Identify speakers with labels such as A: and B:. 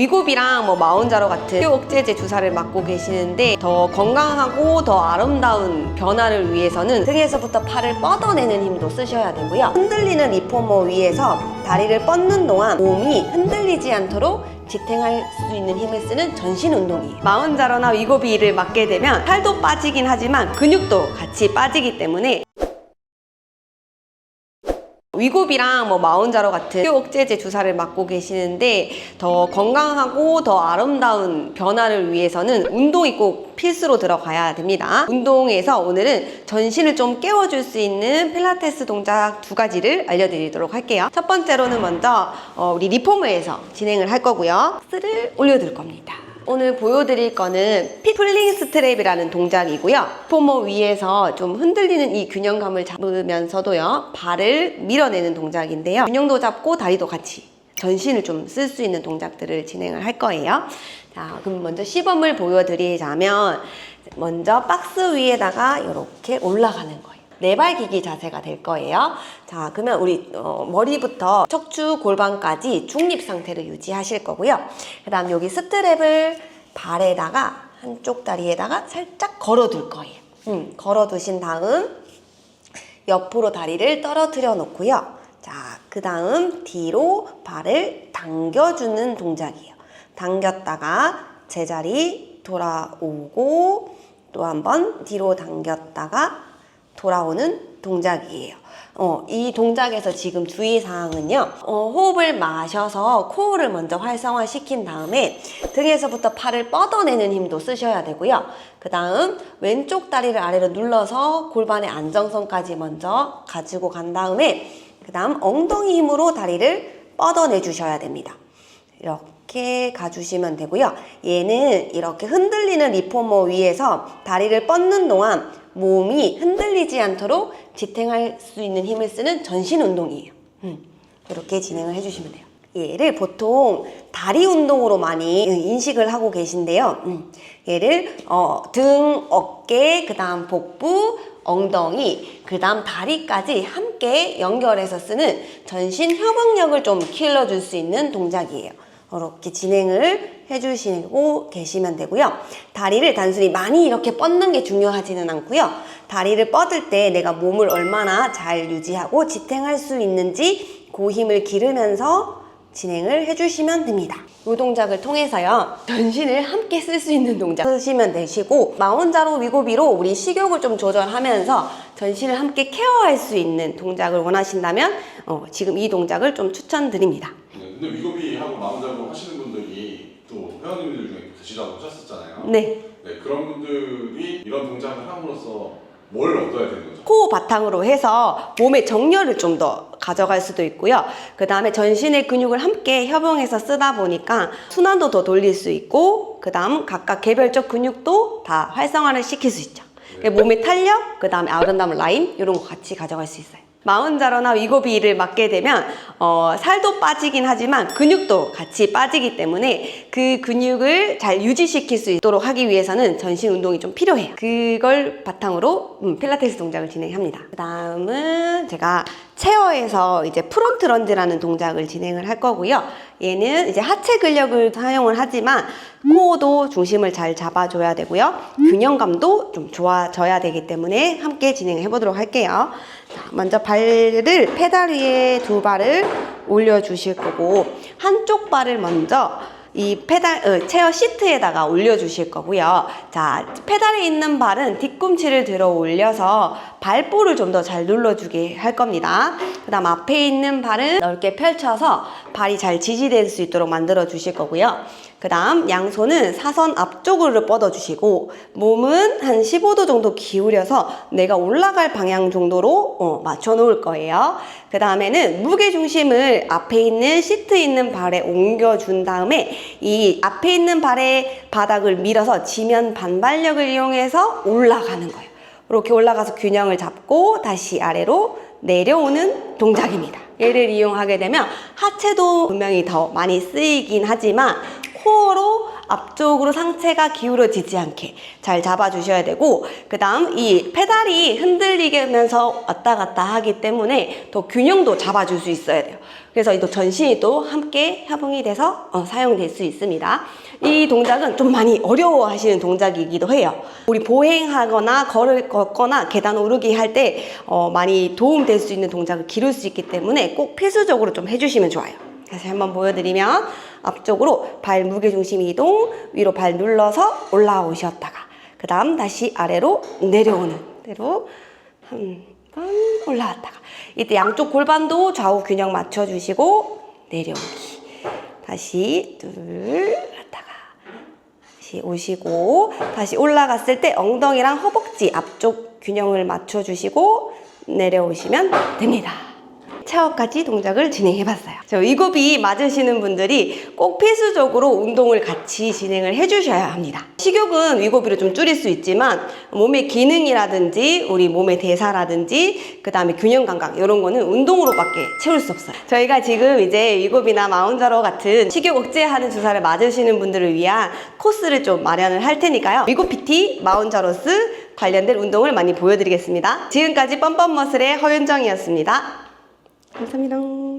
A: 위고비랑 뭐 마운자로 같은 억제제 주사를 맞고 계시는데 더 건강하고 더 아름다운 변화를 위해서는 등에서부터 팔을 뻗어내는 힘도 쓰셔야 되고요. 흔들리는 리포머 위에서 다리를 뻗는 동안 몸이 흔들리지 않도록 지탱할 수 있는 힘을 쓰는 전신 운동이에요. 마운자로나 위고비를 맞게 되면 살도 빠지긴 하지만 근육도 같이 빠지기 때문에 위고비랑 뭐 마운자로 같은 억제제 주사를 맞고 계시는데 더 건강하고 더 아름다운 변화를 위해서는 운동이 꼭 필수로 들어가야 됩니다. 운동에서 오늘은 전신을 좀 깨워줄 수 있는 필라테스 동작 두 가지를 알려드리도록 할게요. 첫 번째로는 먼저 어, 우리 리폼을 진행을 할 거고요. 스를 올려둘 겁니다. 오늘 보여드릴 거는 핏플링 스트랩이라는 동작이고요. 포모 위에서 좀 흔들리는 이 균형감을 잡으면서도요. 발을 밀어내는 동작인데요. 균형도 잡고 다리도 같이 전신을 좀 쓸 수 있는 동작들을 진행을 할 거예요. 자, 그럼 먼저 시범을 보여드리자면 먼저 박스 위에다가 이렇게 올라가는 거예요. 네발기기 자세가 될 거예요. 자, 그러면 우리 어, 머리부터 척추 골반까지 중립 상태를 유지하실 거고요. 그 다음 여기 스트랩을 발에다가 한쪽 다리에다가 살짝 걸어둘 거예요. 음, 걸어두신 다음 옆으로 다리를 떨어뜨려 놓고요. 자, 그 다음 뒤로 발을 당겨주는 동작이에요. 당겼다가 제자리 돌아오고 또 한 번 뒤로 당겼다가 돌아오는 동작이에요. 어, 이 동작에서 지금 주의사항은요, 어, 호흡을 마셔서 코어를 먼저 활성화시킨 다음에 등에서부터 팔을 뻗어내는 힘도 쓰셔야 되고요. 그 다음 왼쪽 다리를 아래로 눌러서 골반의 안정성까지 먼저 가지고 간 다음에 그 다음 엉덩이 힘으로 다리를 뻗어내 주셔야 됩니다. 이렇게 가주시면 되고요. 얘는 이렇게 흔들리는 리포머 위에서 다리를 뻗는 동안 몸이 흔들리지 않도록 지탱할 수 있는 힘을 쓰는 전신 운동이에요. 음, 이렇게 진행을 해주시면 돼요. 얘를 보통 다리 운동으로 많이 인식을 하고 계신데요. 음, 얘를 어, 등, 어깨, 그 다음 복부, 엉덩이, 그 다음 다리까지 함께 연결해서 쓰는 전신 협응력을 좀 길러줄 수 있는 동작이에요. 이렇게 진행을 해주시고 계시면 되고요. 다리를 단순히 많이 이렇게 뻗는 게 중요하지는 않고요. 다리를 뻗을 때 내가 몸을 얼마나 잘 유지하고 지탱할 수 있는지 그 힘을 기르면서 진행을 해주시면 됩니다. 이 동작을 통해서요, 전신을 함께 쓸 수 있는 동작 쓰시면 되시고, 마운자로 위고비로 우리 식욕을 좀 조절하면서 전신을 함께 케어할 수 있는 동작을 원하신다면, 어, 지금 이 동작을 좀 추천드립니다.
B: 네, 근데 위고비하고 마운드하고 하시는 분들이 또 회원님들 중에 계시다고 하셨었잖아요.
A: 네.
B: 네, 그런 분들이 이런 동작을 함으로써 뭘 얻어야 되는 거죠?
A: 코 바탕으로 해서 몸의 정렬을 좀 더 가져갈 수도 있고요. 그 다음에 전신의 근육을 함께 협용해서 쓰다 보니까 순환도 더 돌릴 수 있고, 그 다음 각각 개별적 근육도 다 활성화를 시킬 수 있죠. 그러니까 몸의 탄력, 그 다음에 아름다운 라인, 이런 거 같이 가져갈 수 있어요. 마운자로나 위고비를 맞게 되면 어, 살도 빠지긴 하지만 근육도 같이 빠지기 때문에 그 근육을 잘 유지시킬 수 있도록 하기 위해서는 전신 운동이 좀 필요해요. 그걸 바탕으로 음, 필라테스 동작을 진행합니다. 그 다음은 제가 체어에서 이제 프론트 런지라는 동작을 진행을 할 거고요. 얘는 이제 하체 근력을 사용을 하지만 코어도 중심을 잘 잡아줘야 되고요. 균형감도 좀 좋아져야 되기 때문에 함께 진행해 보도록 할게요. 자, 먼저 발을 페달 위에 두 발을 올려주실 거고 한쪽 발을 먼저 이 페달 어, 체어 시트에다가 올려주실 거고요. 자 페달에 있는 발은 뒤꿈치를 들어 올려서 발볼을 좀 더 잘 눌러주게 할 겁니다. 그 다음 앞에 있는 발은 넓게 펼쳐서 발이 잘 지지될 수 있도록 만들어 주실 거고요. 그 다음 양손은 사선 앞쪽으로 뻗어 주시고 몸은 한 15도 정도 기울여서 내가 올라갈 방향 정도로 어, 맞춰 놓을 거예요. 그 다음에는 무게 중심을 앞에 있는 시트 있는 발에 옮겨 준 다음에 이 앞에 있는 발의 바닥을 밀어서 지면 반발력을 이용해서 올라가는 거예요. 이렇게 올라가서 균형을 잡고 다시 아래로 내려오는 동작입니다. 얘를 이용하게 되면 하체도 분명히 더 많이 쓰이긴 하지만 코어로 앞쪽으로 상체가 기울어지지 않게 잘 잡아주셔야 되고 그 다음 이 페달이 흔들리면서 왔다 갔다 하기 때문에 더 균형도 잡아줄 수 있어야 돼요. 그래서 이또 전신이 또 함께 협응이 돼서 어, 사용될 수 있습니다. 이 동작은 좀 많이 어려워하시는 동작이기도 해요. 우리 보행하거나 걸을 걷거나 계단 오르기 할때 어, 많이 도움될 수 있는 동작을 기를 수 있기 때문에 꼭 필수적으로 좀 해주시면 좋아요. 다시 한번 보여드리면 앞쪽으로 발 무게 중심 이동 위로 발 눌러서 올라오셨다가 그 다음 다시 아래로 내려오는 대로 한 번 올라왔다가 이때 양쪽 골반도 좌우 균형 맞춰주시고 내려오기 다시 둘 갔다가 다시 오시고 다시 올라갔을 때 엉덩이랑 허벅지 앞쪽 균형을 맞춰주시고 내려오시면 됩니다. 차어까지 동작을 진행해봤어요. 저 위급이 맞으시는 분들이 꼭 필수적으로 운동을 같이 진행을 해주셔야 합니다. 식욕은 위고비로 좀 줄일 수 있지만 몸의 기능이라든지 우리 몸의 대사라든지 그 다음에 균형 감각 이런 거는 운동으로밖에 채울 수 없어요. 저희가 지금 이제 위고비나 마운자로 같은 식욕 억제하는 주사를 맞으시는 분들을 위한 코스를 좀 마련을 할 테니까요. 위고 PT 마운자로스 관련된 운동을 많이 보여드리겠습니다. 지금까지 뻔뻔머슬의 허윤정이었습니다. 감사합니다.